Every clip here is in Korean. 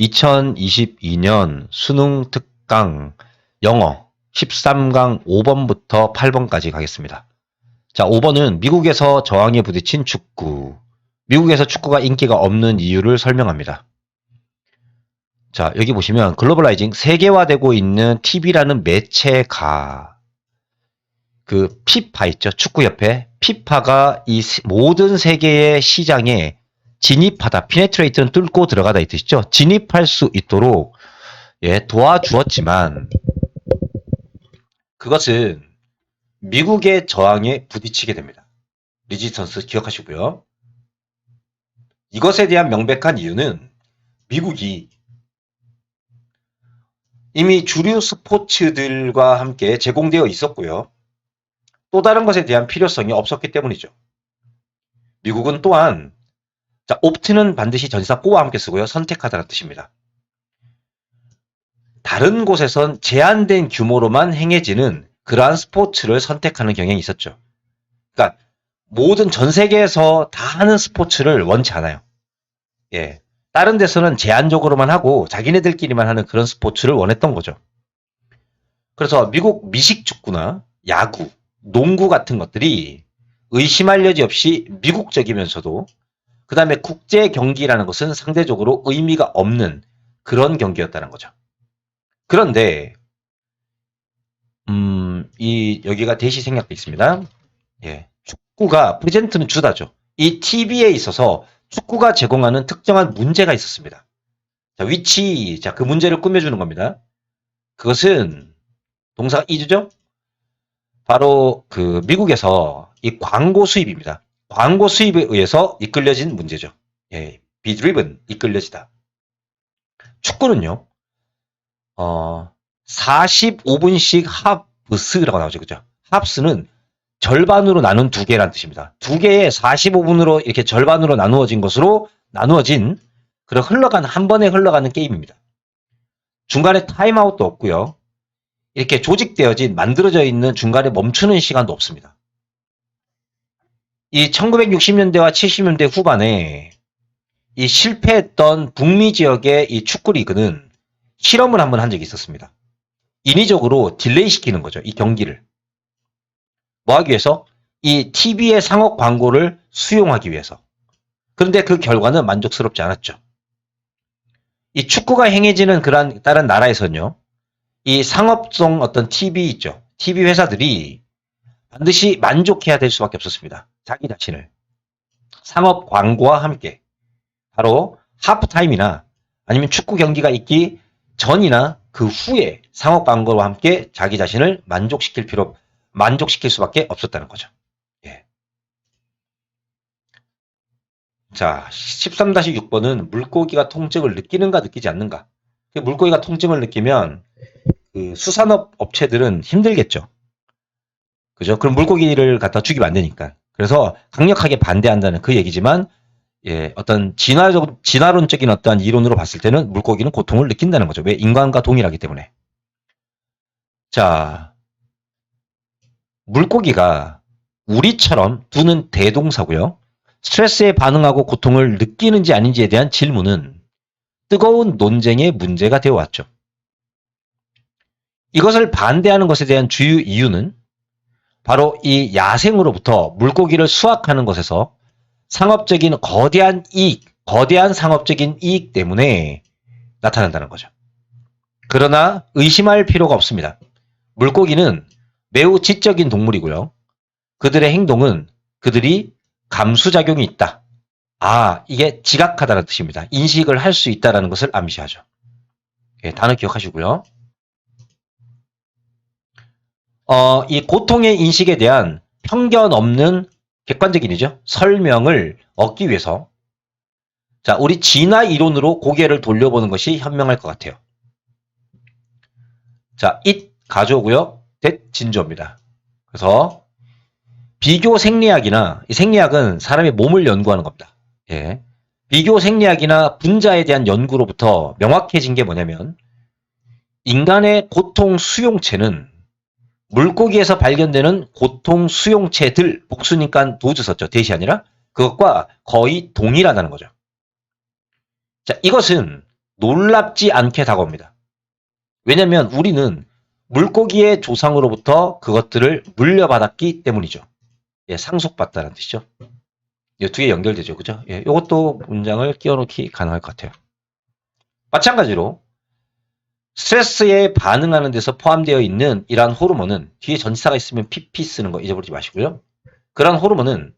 2022년 수능 특강 영어 13강 5번부터 8번까지 가겠습니다. 자, 5번은 미국에서 저항에 부딪힌 축구. 미국에서 축구가 인기가 없는 이유를 설명합니다. 자, 여기 보시면 글로벌라이징 세계화되고 있는 TV라는 매체가 그 피파 있죠. 축구협회. 피파가 이 세- 모든 세계의 시장에 진입하다, 피네트레이트는 뚫고 들어가다 이 뜻이죠. 진입할 수 있도록 예, 도와주었지만 그것은 미국의 저항에 부딪히게 됩니다. 리지스턴스 기억하시고요. 이것에 대한 명백한 이유는 미국이 이미 주류 스포츠들과 함께 제공되어 있었고요. 또 다른 것에 대한 필요성이 없었기 때문이죠. 미국은 또한 자, 옵트는 반드시 전사 꼬와 함께 쓰고요. 선택하다는 뜻입니다. 다른 곳에선 제한된 규모로만 행해지는 그러한 스포츠를 선택하는 경향이 있었죠. 그러니까 모든 전 세계에서 다 하는 스포츠를 원치 않아요. 예. 다른 데서는 제한적으로만 하고 자기네들끼리만 하는 그런 스포츠를 원했던 거죠. 그래서 미국 미식 축구나 야구, 농구 같은 것들이 의심할 여지 없이 미국적이면서도 그 다음에 국제 경기라는 것은 상대적으로 의미가 없는 그런 경기였다는 거죠. 그런데 음, 이 여기가 대시 생략돼 있습니다. 예. 축구가 프레젠트는 주다죠. 이 TV에 있어서 축구가 제공하는 특정한 문제가 있었습니다. 자, 위치. 자, 그 문제를 꾸며 주는 겁니다. 그것은 동사 이주죠? 바로 그 미국에서 이 광고 수입입니다. 광고 수입에 의해서 이끌려진 문제죠. 예, be driven, 이끌려지다. 축구는요, 어, 45분씩 합스라고 나오죠. 그죠? 합스는 절반으로 나눈 두 개란 뜻입니다. 두 개의 45분으로 이렇게 절반으로 나누어진 것으로 나누어진 그런 흘러가는 한 번에 흘러가는 게임입니다. 중간에 타임아웃도 없고요. 이렇게 조직되어진 만들어져 있는 중간에 멈추는 시간도 없습니다. 이 1960년대와 70년대 후반에 이 실패했던 북미 지역의 이 축구 리그는 실험을 한번 한 적이 있었습니다. 인위적으로 딜레이 시키는 거죠. 이 경기를. 뭐 하기 위해서? 이 TV의 상업 광고를 수용하기 위해서. 그런데 그 결과는 만족스럽지 않았죠. 이 축구가 행해지는 그런 다른 나라에서는요. 이 상업성 어떤 TV 있죠. TV 회사들이 반드시 만족해야 될 수밖에 없었습니다. 자기 자신을. 상업 광고와 함께. 바로 하프타임이나 아니면 축구 경기가 있기 전이나 그 후에 상업 광고와 함께 자기 자신을 만족시킬 필요, 만족시킬 수밖에 없었다는 거죠. 예. 자, 13-6번은 물고기가 통증을 느끼는가 느끼지 않는가. 그 물고기가 통증을 느끼면 그 수산업 업체들은 힘들겠죠. 그죠? 그럼 물고기를 갖다 죽이면 안 되니까. 그래서 강력하게 반대한다는 그 얘기지만 예, 어떤 진화적, 진화론적인 어떠한 이론으로 봤을 때는 물고기는 고통을 느낀다는 거죠. 왜? 인간과 동일하기 때문에. 자, 물고기가 우리처럼 두는 대동사고요. 스트레스에 반응하고 고통을 느끼는지 아닌지에 대한 질문은 뜨거운 논쟁의 문제가 되어 왔죠. 이것을 반대하는 것에 대한 주요 이유는 바로 이 야생으로부터 물고기를 수확하는 것에서 상업적인 거대한 이익, 거대한 상업적인 이익 때문에 나타난다는 거죠. 그러나 의심할 필요가 없습니다. 물고기는 매우 지적인 동물이고요. 그들의 행동은 그들이 감수작용이 있다. 아, 이게 지각하다는 뜻입니다. 인식을 할 수 있다는 것을 암시하죠. 예, 단어 기억하시고요. 어, 이 고통의 인식에 대한 편견 없는 객관적인이죠. 설명을 얻기 위해서 자, 우리 진화 이론으로 고개를 돌려보는 것이 현명할 것 같아요. 자, it 가져오고요. that 진조입니다. 그래서 비교 생리학이나 이 생리학은 사람의 몸을 연구하는 겁니다. 예. 비교 생리학이나 분자에 대한 연구로부터 명확해진 게 뭐냐면 인간의 고통 수용체는 물고기에서 발견되는 고통 수용체들 복수니까 도주 썼죠. 대시 아니라 그것과 거의 동일하다는 거죠. 자, 이것은 놀랍지 않게 다가옵니다. 왜냐하면 우리는 물고기의 조상으로부터 그것들을 물려받았기 때문이죠. 예, 상속받다라는 뜻이죠. 이 두 개 연결되죠. 그죠? 예, 이것도 문장을 끼워넣기 가능할 것 같아요. 마찬가지로 스트레스에 반응하는 데서 포함되어 있는 이러한 호르몬은 뒤에 전치사가 있으면 PP 쓰는 거 잊어버리지 마시고요. 그런 호르몬은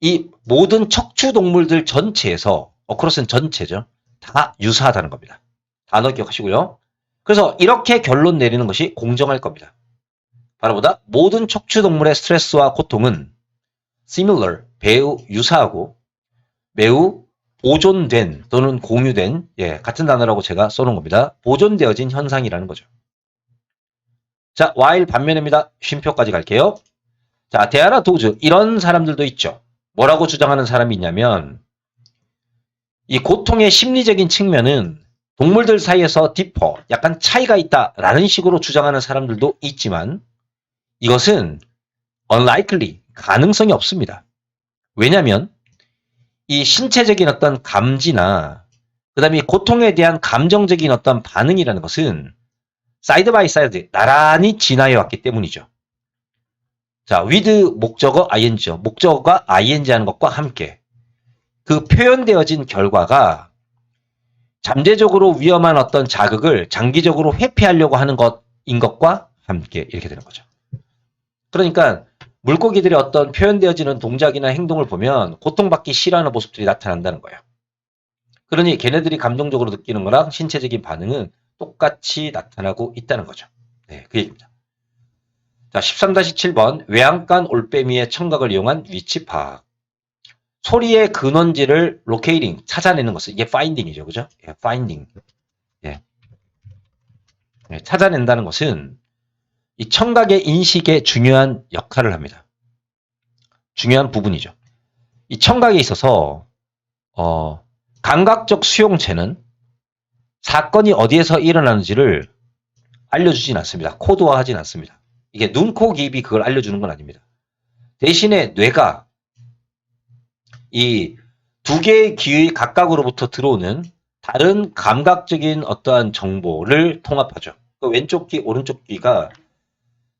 이 모든 척추 동물들 전체에서 어크로스는 전체죠. 다 유사하다는 겁니다. 단어 기억하시고요. 그래서 이렇게 결론 내리는 것이 공정할 겁니다. 바로 보다 모든 척추 동물의 스트레스와 고통은 similar, 매우 유사하고 매우 보존된 또는 공유된 예, 같은 단어라고 제가 써놓은 겁니다. 보존되어진 현상이라는 거죠. 자, while 반면입니다. 쉼표까지 갈게요. 자, 데아라 도즈 이런 사람들도 있죠. 뭐라고 주장하는 사람이 있냐면 이 고통의 심리적인 측면은 동물들 사이에서 디퍼, 약간 차이가 있다라는 식으로 주장하는 사람들도 있지만 이것은 unlikely, 가능성이 없습니다. 왜냐하면 이 신체적인 어떤 감지나 그다음에 고통에 대한 감정적인 어떤 반응이라는 것은 사이드 바이 사이드 나란히 진화해 왔기 때문이죠. 자, with 목적어 ing죠. 목적어가 ing 하는 것과 함께 그 표현되어진 결과가 잠재적으로 위험한 어떤 자극을 장기적으로 회피하려고 하는 것인 것과 함께 이렇게 되는 거죠. 그러니까 물고기들의 어떤 표현되어지는 동작이나 행동을 보면 고통받기 싫어하는 모습들이 나타난다는 거예요. 그러니 걔네들이 감정적으로 느끼는 거랑 신체적인 반응은 똑같이 나타나고 있다는 거죠. 네, 그 얘기입니다. 자, 13-7번 외양간 올빼미의 청각을 이용한 위치 파악. 소리의 근원지를 로케이팅 찾아내는 것은 이게 파인딩이죠. 그죠? 예, 파인딩. 예. 예, 찾아낸다는 것은 이 청각의 인식에 중요한 역할을 합니다. 중요한 부분이죠. 이 청각에 있어서 어, 감각적 수용체는 사건이 어디에서 일어나는지를 알려주진 않습니다. 코드화하진 않습니다. 이게 눈, 코, 입이 그걸 알려주는 건 아닙니다. 대신에 뇌가 이 두 개의 귀의 각각으로부터 들어오는 다른 감각적인 어떠한 정보를 통합하죠. 그 왼쪽 귀, 오른쪽 귀가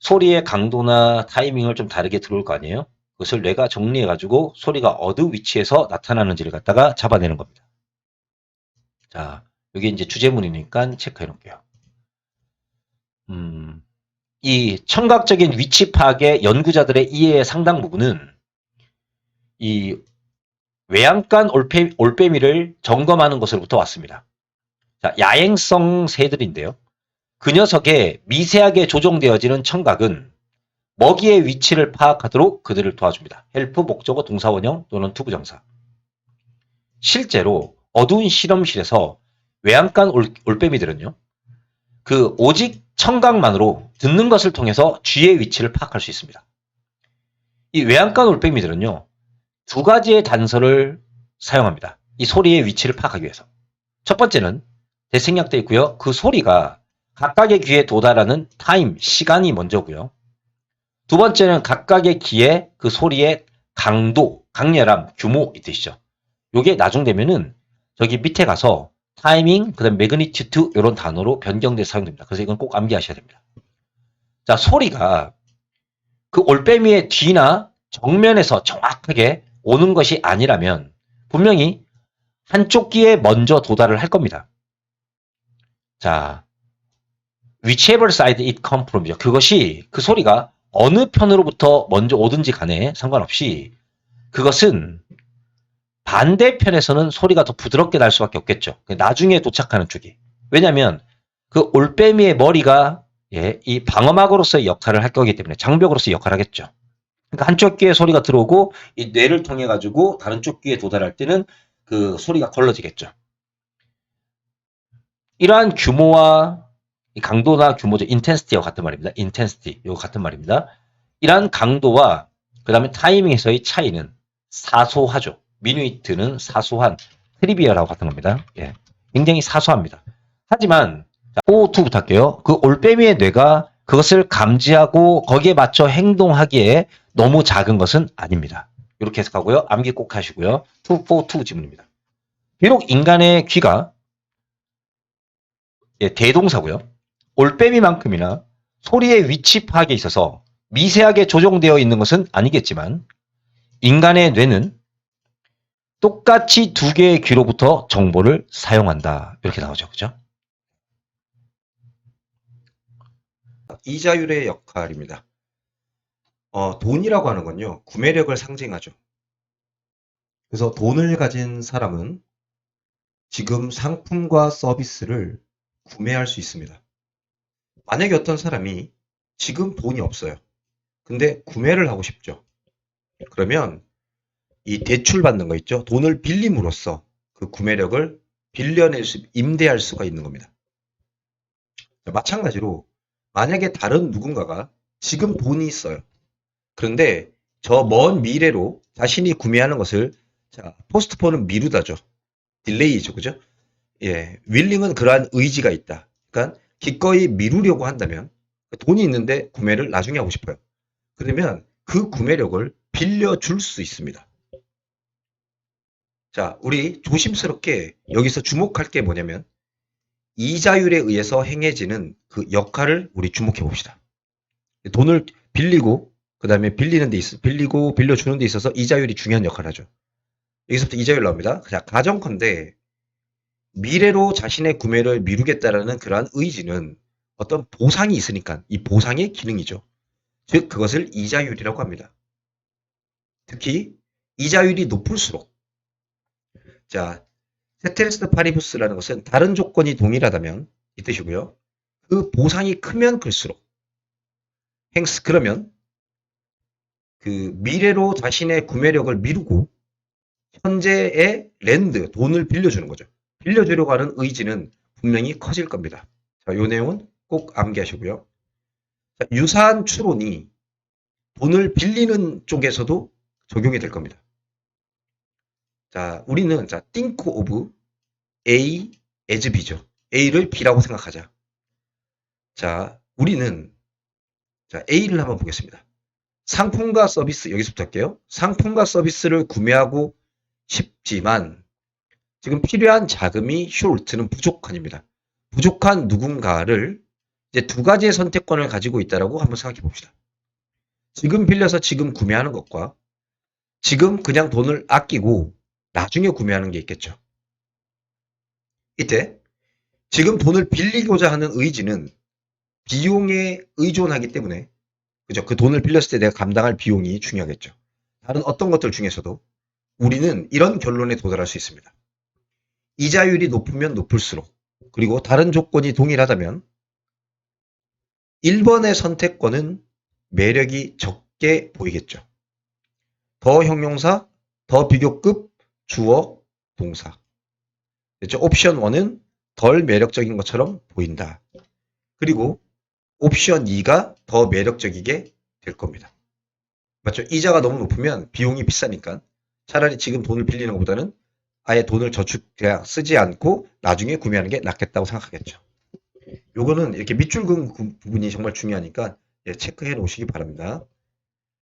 소리의 강도나 타이밍을 좀 다르게 들어올 거 아니에요? 그것을 뇌가 정리해가지고 소리가 어느 위치에서 나타나는지를 갖다가 잡아내는 겁니다. 자, 여기 이제 주제문이니까 체크해 놓을게요. 음, 이 청각적인 위치 파악의 연구자들의 이해의 상당 부분은 이 외양간 올빼, 올빼미를 점검하는 것으로부터 왔습니다. 자, 야행성 새들인데요. 그 녀석의 미세하게 조종되어지는 청각은 먹이의 위치를 파악하도록 그들을 도와줍니다. 헬프 목적어 동사원형 또는 투부정사. 실제로 어두운 실험실에서 외양간 올, 올빼미들은요. 그 오직 청각만으로 듣는 것을 통해서 쥐의 위치를 파악할 수 있습니다. 이 외양간 올빼미들은요. 두 가지의 단서를 사용합니다. 이 소리의 위치를 파악하기 위해서. 첫 번째는 대생략되어 있고요. 그 소리가 각각의 귀에 도달하는 타임, 시간이 먼저고요. 두 번째는 각각의 귀에 그 소리의 강도, 강렬함, 규모 이 뜻이죠. 요게 나중 되면은 저기 밑에 가서 타이밍, 그 다음 매그니튜드 이런 단어로 변경돼서 사용됩니다. 그래서 이건 꼭 암기하셔야 됩니다. 자, 소리가 그 올빼미의 뒤나 정면에서 정확하게 오는 것이 아니라면 분명히 한쪽 귀에 먼저 도달을 할 겁니다. 자, whichever side it come from이죠. 그것이 그 소리가 어느 편으로부터 먼저 오든지 간에 상관없이 그것은 반대편에서는 소리가 더 부드럽게 날 수밖에 없겠죠. 나중에 도착하는 쪽이. 왜냐하면 그 올빼미의 머리가 예, 이 방어막으로서의 역할을 할 거기 때문에 장벽으로서의 역할을 하겠죠. 그러니까 한쪽 귀에 소리가 들어오고 이 뇌를 통해 가지고 다른 쪽 귀에 도달할 때는 그 소리가 걸러지겠죠. 이러한 규모와 강도나 규모죠. 인텐시티와 같은 말입니다. 인텐시티. 이거 같은 말입니다. 이러한 강도와 그 다음에 타이밍에서의 차이는 사소하죠. 미누이트는 사소한 트리비아라고 같은 겁니다. 예. 굉장히 사소합니다. 하지만 O2부터 할게요. 그 올빼미의 뇌가 그것을 감지하고 거기에 맞춰 행동하기에 너무 작은 것은 아닙니다. 이렇게 해석하고요. 암기 꼭 하시고요. 2, 4, 2 지문입니다. 비록 인간의 귀가 예, 대동사고요. 올빼미만큼이나 소리의 위치 파악에 있어서 미세하게 조정되어 있는 것은 아니겠지만 인간의 뇌는 똑같이 두 개의 귀로부터 정보를 사용한다. 이렇게 나오죠. 그죠? 이자율의 역할입니다. 어, 돈이라고 하는 건요, 구매력을 상징하죠. 그래서 돈을 가진 사람은 지금 상품과 서비스를 구매할 수 있습니다. 만약에 어떤 사람이 지금 돈이 없어요. 근데 구매를 하고 싶죠. 그러면 이 대출 받는 거 있죠. 돈을 빌림으로써 그 구매력을 빌려낼 수, 임대할 수가 있는 겁니다. 마찬가지로 만약에 다른 누군가가 지금 돈이 있어요. 그런데 저 먼 미래로 자신이 구매하는 것을 자, 포스트폰은 미루다죠. 딜레이죠. 그죠? 예. 윌링은 그러한 의지가 있다. 그러니까 기꺼이 미루려고 한다면 돈이 있는데 구매를 나중에 하고 싶어요. 그러면 그 구매력을 빌려줄 수 있습니다. 자, 우리 조심스럽게 여기서 주목할 게 뭐냐면 이자율에 의해서 행해지는 그 역할을 우리 주목해 봅시다. 돈을 빌리고 그 다음에 빌리는 데 있어 빌리고 빌려주는 데 있어서 이자율이 중요한 역할을 하죠. 여기서부터 이자율 나옵니다. 자, 가정컨대 미래로 자신의 구매를 미루겠다라는 그러한 의지는 어떤 보상이 있으니까 이 보상의 기능이죠. 즉 그것을 이자율이라고 합니다. 특히 이자율이 높을수록 자 세테레스트 파리부스라는 것은 다른 조건이 동일하다면 이 뜻이고요. 그 보상이 크면 클수록 행스 그러면 그 미래로 자신의 구매력을 미루고 현재의 랜드 돈을 빌려주는 거죠. 빌려주려고 하는 의지는 분명히 커질 겁니다. 자, 요 내용은 꼭 암기하시고요. 자, 유사한 추론이 돈을 빌리는 쪽에서도 적용이 될 겁니다. 자, 우리는 자, think of A as B죠. A를 B라고 생각하자. 자, 우리는 자, A를 한번 보겠습니다. 상품과 서비스 여기서부터 할게요. 상품과 서비스를 구매하고 싶지만 지금 필요한 자금이 short는 부족한입니다. 부족한 누군가를 이제 두 가지의 선택권을 가지고 있다라고 한번 생각해 봅시다. 지금 빌려서 지금 구매하는 것과 지금 그냥 돈을 아끼고 나중에 구매하는 게 있겠죠. 이때 지금 돈을 빌리고자 하는 의지는 비용에 의존하기 때문에 그죠? 그 돈을 빌렸을 때 내가 감당할 비용이 중요하겠죠. 다른 어떤 것들 중에서도 우리는 이런 결론에 도달할 수 있습니다. 이자율이 높으면 높을수록 그리고 다른 조건이 동일하다면 1번의 선택권은 매력이 적게 보이겠죠. 더 형용사, 더 비교급, 주어, 동사. 그렇죠? 옵션 1은 덜 매력적인 것처럼 보인다. 그리고 옵션 2가 더 매력적이게 될 겁니다. 맞죠? 이자가 너무 높으면 비용이 비싸니까 차라리 지금 돈을 빌리는 것보다는 아예 돈을 저축 그냥 쓰지 않고 나중에 구매하는 게 낫겠다고 생각하겠죠. 요거는 이렇게 밑줄 그 부분이 정말 중요하니까 예, 체크해 놓으시기 바랍니다.